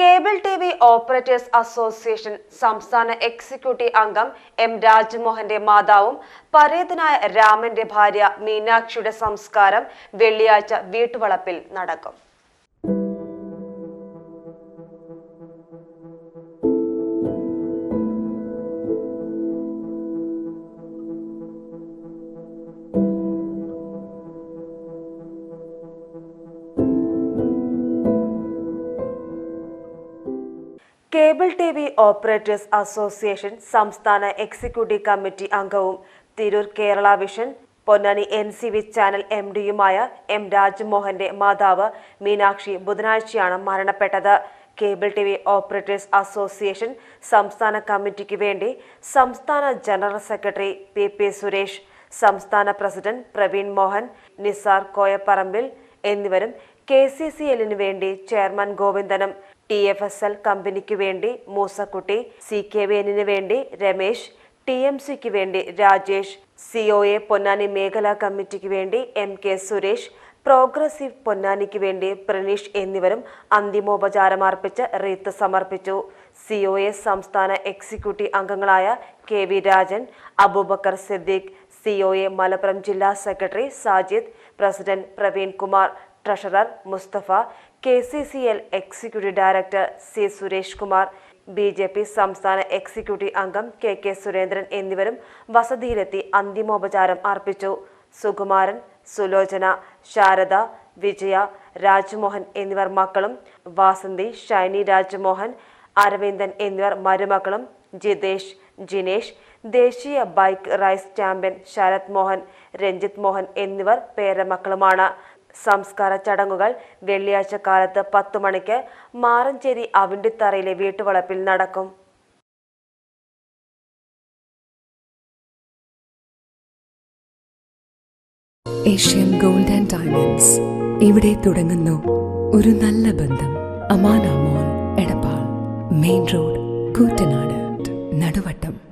Cable T V operators association സംസ്ഥാന executive അംഗം M രാജ്മോഹന്റെ മാതാവും പരേതനായ രാമന്റെ ഭാര്യ മീനാക്ഷിയുടെ സംസ്കാരം വെള്ളിയാഴ്ച വീട്ടുവളപ്പിൽ നടക്കും. Cable T V operators association സംസ്ഥാന എക്സിക്യൂട്ടീവ് കമ്മിറ്റി അംഗവും Tirur Kerala vision Ponnani N C V channel M ഡിയുമായ M രാജ്മോഹന്റെ മാതാവ് മീനാക്ഷി ബുധനാഴ്ചയാണ് മരണപ്പെട്ടത്. Cable T V operators association സംസ്ഥാന കമ്മിറ്റിക്ക് വേണ്ടി സംസ്ഥാന general secretary P P Suresh സംസ്ഥാന പ്രസിഡന്റ് പ്രവീൺ മോഹൻ നിസാർ കോയപ്പറമ്പിൽ എന്നിവരും കെ സി സി എല്ലിന് വേണ്ടി ചെയർമാൻ ഗോവിന്ദനും ടി എഫ് എസ് എൽ കമ്പനിക്ക് വേണ്ടി മൂസക്കുട്ടി സി കെ വേനിന് വേണ്ടി രമേശ് ടി എം സിക്ക് വേണ്ടി Rajesh C O A Ponnani മേഖലാ കമ്മിറ്റിക്ക് വേണ്ടി എം കെ സുരേഷ് പ്രോഗ്രസീവ് പൊന്നാനിക്ക് വേണ്ടി പ്രണീഷ് എന്നിവരും അന്തിമോപചാരം അർപ്പിച്ച് റീത്ത് സമർപ്പിച്ചു. സി ഒ എ സംസ്ഥാന എക്സിക്യൂട്ടീവ് അംഗങ്ങളായ K V Rajan Abubakar Siddique C O A Malappuram ജില്ലാ secretary Sajid president Praveen Kumar treasurer Mustafa K C C L executive director C Suresh Kumar B J P സംസ്ഥാന executive അംഗം K K Surendran എന്നിവരും വസതിയിലെത്തി അന്തിമോപചാരം അർപ്പിച്ചു. സുകുമാരൻ സുലോചന ശാരദ വിജയ രാജ്മോഹൻ എന്നിവർ മക്കളും വാസന്തി ഷൈനി രാജ്മോഹൻ അരവിന്ദൻ എന്നിവർ മരുമക്കളും ജിതേഷ് ജിനേഷ് ദേശീയ bike race champion Sarath Mohan Ranjith Mohan എന്നിവർ പേരമക്കളുമാണ്. സംസ്കാര ചടങ്ങുകൾ വെള്ളിയാഴ്ച കാലത്ത് പത്തു മണിക്ക് മാറഞ്ചേരി അവിണ്ടിത്തറയിലെ വീട്ടുവളപ്പിൽ നടക്കും. Asian gold and diamonds. ഇവിടെ തുടങ്ങുന്നു ഒരു നല്ല ബന്ധം. അമാനാമോൾ Edappal. Main road Koottanad. Naduvattom.